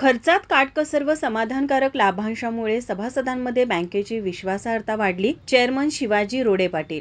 खर्चात काटकसर व समाधानकारक लाभांशामुळे सभासदांमध्ये बँकेची विश्वासार्हता वाढली. चेअरमन शिवाजी रोडे पाटील.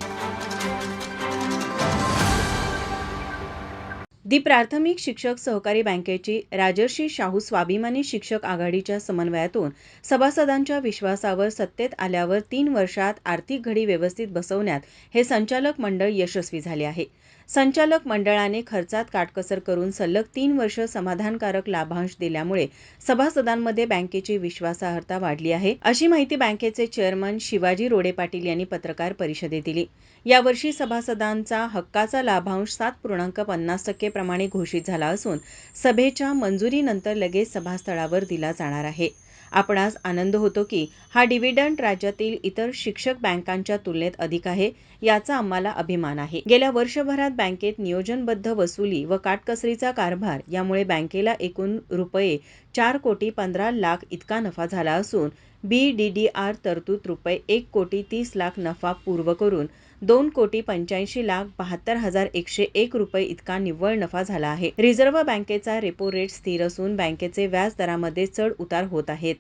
दि प्राथमिक शिक्षक सहकारी बँकेची राजर्षी शाहू स्वाभिमानी शिक्षक आघाडीच्या समन्वयातून सभासदांच्या विश्वासावर सत्तेत आल्यावर तीन वर्षात आर्थिक घडी व्यवस्थित बसवण्यात हे संचालक मंडळ यशस्वी झाले आहे. संचालक मंडळाने खर्चात काटकसर करून सलग तीन वर्ष समाधानकारक लाभांश दिल्यामुळे सभासदांमध्ये बँकेची विश्वासार्हता वाढली आहे. अशी माहिती बँकेचे चेअरमन शिवाजी रोडे पाटील यांनी पत्रकार परिषदेत दिली. यावर्षी सभासदांचा हक्काचा लाभांश सात पूर्णांक पन्नास टक्के प्रमाणे घोषित झाला असून सभेच्या मंजुरीनंतर लगेच सभास्थळावर दिला जाणार आहे. आपणास आनंद होतो की हा डिव्हिडंड राज्यातील इतर शिक्षक बँकांच्या तुलनेत अधिक आहे याचा आम्हाला अभिमान आहे. गेल्या वर्षभरात बँकेत नियोजनबद्ध वसुली व काटकसरीचा कारभार यामुळे बँकेला एकूण रुपये चार कोटी पंधरा लाख इतका नफा झाला असून बी डी डी आर तरतूद रुपये एक कोटी तीस लाख नफा पूर्व करून दोन कोटी पंच्याऐंशी लाख बहात्तर हजार एकशे एक रुपये इतका निव्वळ नफा झाला आहे. रिझर्व्ह बँकेचा रेपो रेट स्थिर असून बँकेचे व्याज दरामध्ये चढ उतार होत आहेत.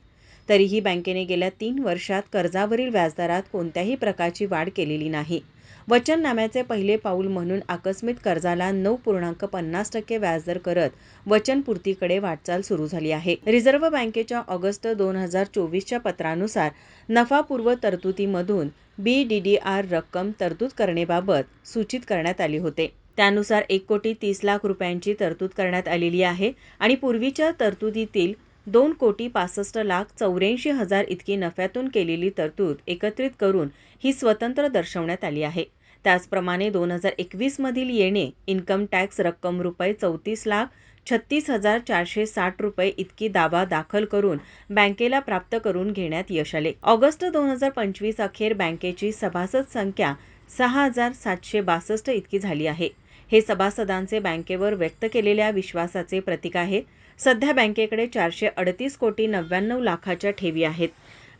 तरीही बँकेने गेल्या तीन वर्षात कर्जावरील व्याजदरात कोणत्याही प्रकारची वाढ केलेली नाही. वचननाम्याचे पहिले पाऊल म्हणून आकस्मिक कर्जाला नऊ पूर्णांक पन्नास टक्के व्याजदर करत वचनपूर्तीकडे वाटचाल सुरू झाली आहे. रिझर्व्ह बँकेच्या ऑगस्ट दोन हजार चोवीसच्या पत्रानुसार नफापूर्व तरतुदीमधून बी डी डी आर रक्कम तरतूद करणेबाबत सूचित करण्यात आले होते. त्यानुसार एक कोटी तीस लाख रुपयांची तरतूद करण्यात आलेली आहे आणि पूर्वीच्या तरतुदीतील दोन कोटी पासष्ट लाख चौऱ्याऐंशी हजार इतकी नफ्यातून केलेली तरतूद एकत्रित करून ही स्वतंत्र दर्शवण्यात आली आहे. त्याचप्रमाणे दोन हजार एकवीसमधील येणे इन्कम टॅक्स रक्कम रुपये चौतीस लाख छत्तीस हजार चारशे साठ रुपये इतकी दावा दाखल करून बँकेला प्राप्त करून घेण्यात यश आले. ऑगस्ट दोन हजार पंचवीस अखेर बँकेची सभासद संख्या सहा हजार सातशे बासष्ट इतकी झाली आहे. हे सभासदांचे बँकेवर व्यक्त केलेल्या विश्वासाचे प्रतीक आहे सध्या बँकेकडे चारशे अडतीस कोटी नव्याण्णव लाखाच्या ठेवी आहेत.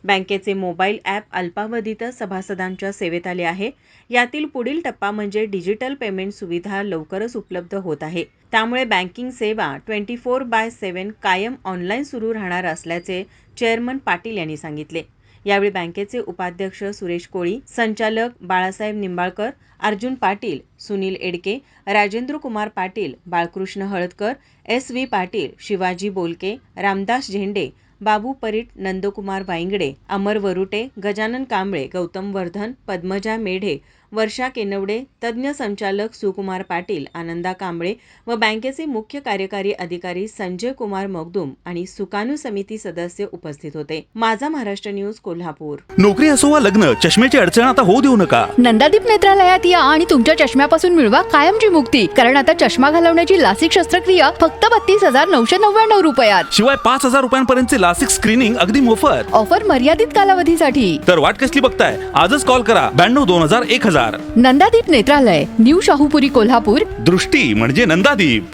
बँकेचे मोबाईल ॲप अल्पावधीतच सभासदांच्या सेवेत आले आहे. यातील पुढील टप्पा म्हणजे डिजिटल पेमेंट सुविधा लवकरच उपलब्ध होत आहे. त्यामुळे बँकिंग सेवा ट्वेंटी फोर बाय सेवन कायम ऑनलाईन सुरू राहणार असल्याचे चेअरमन पाटील यांनी सांगितले. यावेळी बँकेचे उपाध्यक्ष सुरेश कोळी संचालक बाळासाहेब निंबाळकर अर्जुन पाटील सुनील एडके राजेंद्र कुमार पाटील बाळकृष्ण हळदकर एस व्ही पाटील शिवाजी बोलके रामदास झेंडे बाबू परीट नंदकुमार वाईंगडे अमर वरुटे गजानन कांबळे गौतम वर्धन पद्मजा मेढे वर्षा केनवडे तज्ज्ञ संचालक सुकुमार पाटील आनंदा कांबळे व बँकेचे मुख्य कार्यकारी अधिकारी संजय कुमार मगदुम आणि सुकाणू समिती सदस्य उपस्थित होते. माझा महाराष्ट्र न्यूज कोल्हापूर. नोकरी असो वा लग्न चष्म्याची अडचण आता होऊ देऊ नका. नंदादीप नेत्रालयात या आणि तुमच्या चष्म्यापासून मिळवा कायमची मुक्ती. कारण आता चष्मा घालवण्याची लासिक शस्त्रक्रिया फक्त बत्तीस हजार नऊशे नव्याण्णव रुपयात. शिवाय पाच हजार रुपयांपर्यंतचे लासिक स्क्रीनिंग अगदी मोफत. ऑफर मर्यादित कालावधीसाठी. तर वाट कसली बघताय? आजच कॉल करा. ब्याण्णव दोन हजार एक हजार नंदादीप नेत्रालय न्यू शाहूपुरी कोल्हापूर. दृष्टी म्हणजे नंदादीप.